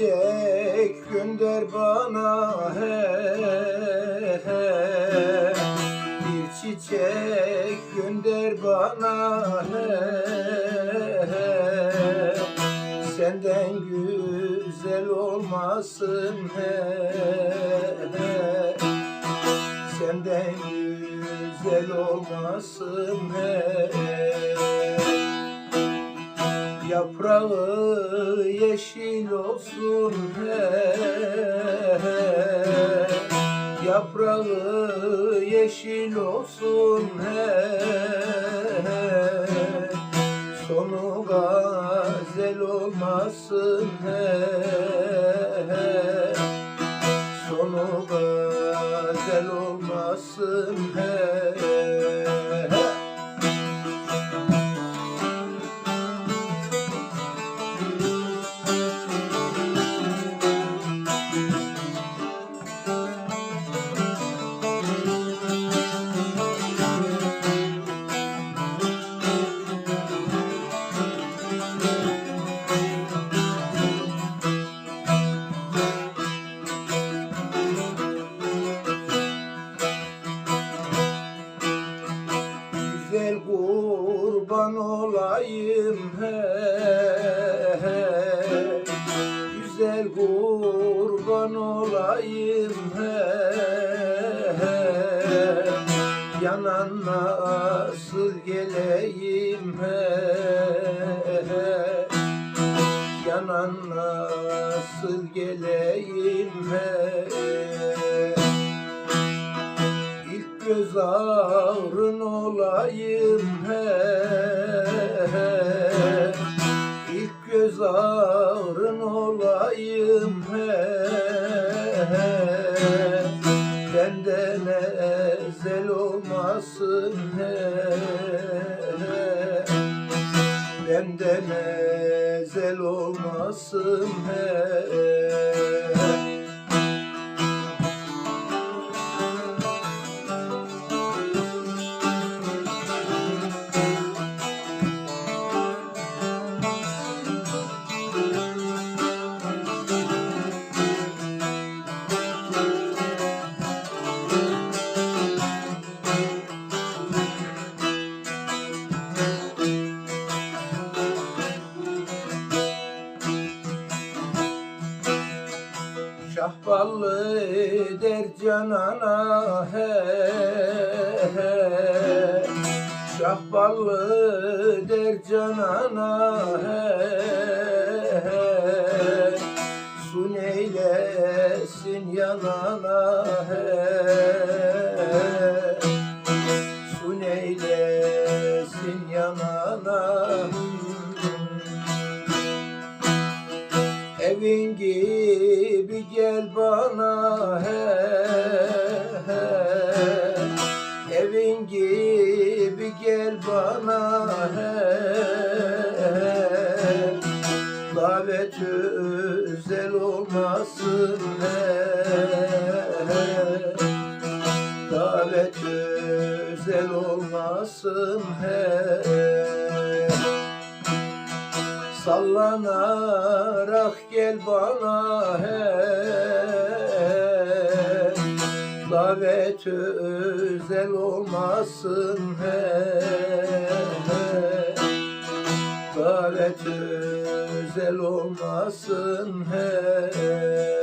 çiçek gönder bana he, he. Bir çiçek gönder bana he, he. Senden güzel olmasın he, he. Senden güzel olmasın he. Yaprağı yeşil olsun he. Yaprağı yeşil olsun he. Sonu gazel olmasın he. Kurban olayım he, he. Güzel kurban olayım he, he. Yanan nasıl geleyim he, he. Yanan nasıl geleyim he. İlk göz ağrın Benden ezel olmasın he. Benden ezel olmasın he. Şahballı der canana he, he. Şahballı der canana he, he. Su neylesin yanana he, Su neylesin Evin gibi özel olmasın he. Davet özel olmasın he. Sallanarak gel bana he Davet özel olmasın he Davet özel güzel olmasın her.